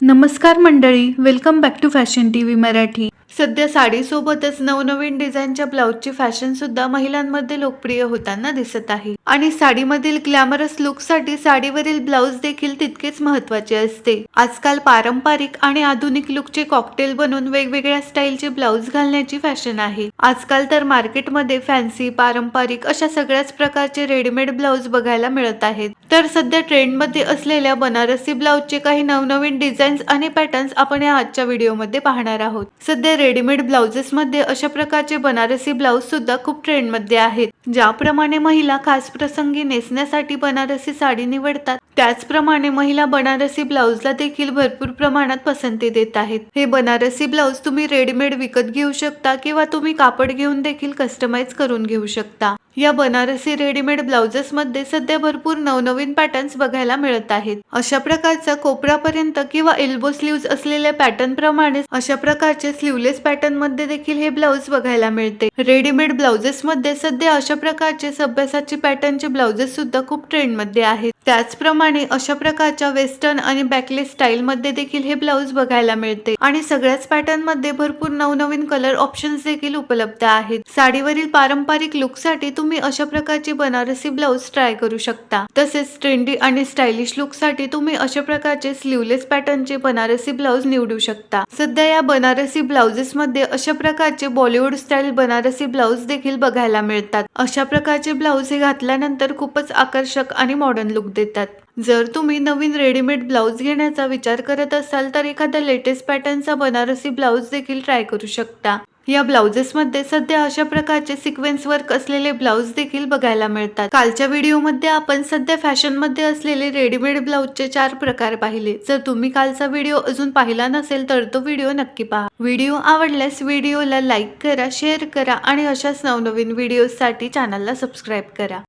नमस्कार मंडळी welcome back to fashion T V Marathi. सध्या साडीसोबतच नवनवीन डिझाईनच्या ब्लाऊजची फॅशन सुद्धा महिलांमध्ये लोकप्रिय होताना दिसत आहे. आणि साडीमधील ग्लॅमरस लुकसाठी साडीवरील ब्लाऊज देखील तितकेच महत्त्वाचे असते. आजकाल पारंपरिक आणि आधुनिक लुकचे कॉकटेल बनवून वेगवेगळ्या स्टाईलचे ब्लाऊज घालण्याची फॅशन आहे. आजकाल तर मार्केटमध्ये फॅन्सी पारंपरिक अशा सगळ्याच प्रकारचे रेडीमेड ब्लाऊज बघायला मिळत आहेत. तर सध्या ट्रेंडमध्ये असलेल्या बनारसी ब्लाऊजचे काही नवनवीन डिझाईन्स आणि पॅटर्न्स आपण या आजच्या व्हिडिओमध्ये पाहणार आहोत. सध्या रेडीमेड ब्लाउजेस मध्ये अशा प्रकारचे बनारसी ब्लाऊज सुद्धा खूप ट्रेंडमध्ये आहेत. ज्याप्रमाणे महिला खास प्रसंगी नेसण्यासाठी बनारसी साडी निवडतात त्याचप्रमाणे महिला बनारसी ब्लाऊजला देखील भरपूर प्रमाणात पसंती देत आहेत. हे बनारसी ब्लाऊज तुम्ही रेडीमेड विकत घेऊ शकता किंवा तुम्ही कापड घेऊन देखील कस्टमाइज करून घेऊ शकता. या बनारसी रेडीमेड ब्लाउजेस मध्ये सध्या भरपूर नवनवीन पॅटर्न्स बघायला मिळत आहेत. अशा प्रकारचा कोपरापर्यंत किंवा एल्बो स्लीव्ज असलेल्या पॅटर्न प्रमाणे अशा प्रकारचे स्लीवलेस पॅटर्नमध्ये देखील हे ब्लाउज बघायला मिळते. रेडीमेड ब्लाउजेस मध्ये सध्या अशा प्रकारचे सभ्यासाची पॅटर्नचे ब्लाउजेस सुद्धा खूप ट्रेंडमध्ये आहेत. त्याचप्रमाणे अशा प्रकारच्या वेस्टर्न आणि बॅकलेस स्टाईल मध्ये देखील हे ब्लाऊज बघायला मिळते. आणि सगळ्याच पॅटर्नमध्ये भरपूर नवनवीन कलर ऑप्शन्स देखील उपलब्ध आहेत. साडीवरील पारंपरिक लुकसाठी तुम्ही अशा प्रकारची बनारसी ब्लाऊज ट्राय करू शकता. तसेच ट्रेंडी आणि स्टायलिश लुकसाठी तुम्ही अशा प्रकारचे स्लीवलेस पॅटर्नचे बनारसी ब्लाऊज निवडू शकता. सध्या या बनारसी ब्लाउजेस मध्ये अशा प्रकारचे बॉलिवूड स्टाईल बनारसी ब्लाऊज देखील बघायला मिळतात. अशा प्रकारचे ब्लाऊज हे घातल्यानंतर खूपच आकर्षक आणि मॉडर्न लुक देतात. जर तुम्ही नवीन रेडीमेड ब्लाऊज घेण्याचा विचार करत असाल तर एखादा लेटेस्ट पॅटर्नचा बनारसी ब्लाऊज देखील ट्राय करू शकता. या ब्लाऊजेसमध्ये सध्या अशा प्रकारचे सिक्वेन्स वर्क असलेले ब्लाऊज देखील बघायला मिळतात. कालच्या व्हिडिओमध्ये आपण सध्या फॅशनमध्ये असलेले रेडीमेड ब्लाऊजचे चार प्रकार पाहिले. जर तुम्ही कालचा व्हिडिओ अजून पाहिला नसेल तर तो व्हिडिओ नक्की पहा. व्हिडिओ आवडल्यास व्हिडिओला लाईक करा शेअर करा आणि अशाच नवनवीन व्हिडिओसाठी चॅनलला सबस्क्राईब करा.